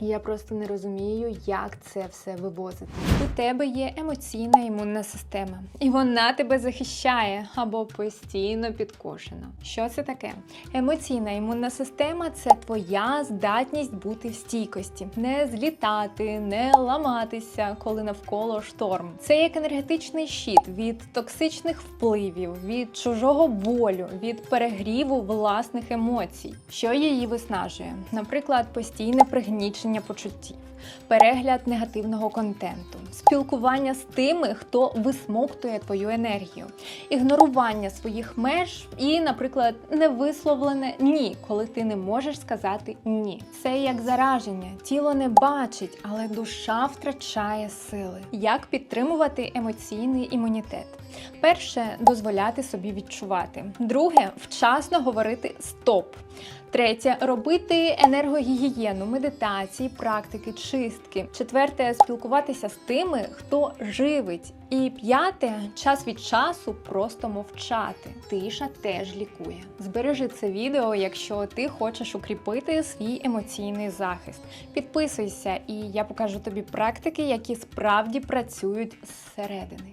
Я просто не розумію, як це все вивозити. У тебе є емоційна імунна система, і вона тебе захищає або постійно підкошена. Що це таке? Емоційна імунна система це твоя здатність бути в стійкості, не злітати, не ламатися, коли навколо шторм. Це як енергетичний щит від токсичних впливів, від чужого болю, від перегріву власних емоцій. Що її виснажує? Наприклад, постійне пригнічення почуттів. Перегляд негативного контенту, спілкування з тими, хто висмоктує твою енергію, ігнорування своїх меж і, наприклад, невисловлене ні, коли ти не можеш сказати ні. Це як зараження. Тіло не бачить, але душа втрачає сили. Як підтримувати емоційний імунітет? Перше дозволяти собі відчувати. Друге вчасно говорити стоп. Третє робити енергогігієну, медитації, практики, чистки. Четверте спілкуватися з тими, хто живить. І п'яте час від часу просто мовчати. Тиша теж лікує. Збережи це відео, якщо ти хочеш укріпити свій емоційний захист. Підписуйся, і я покажу тобі практики, які справді працюють зсередини.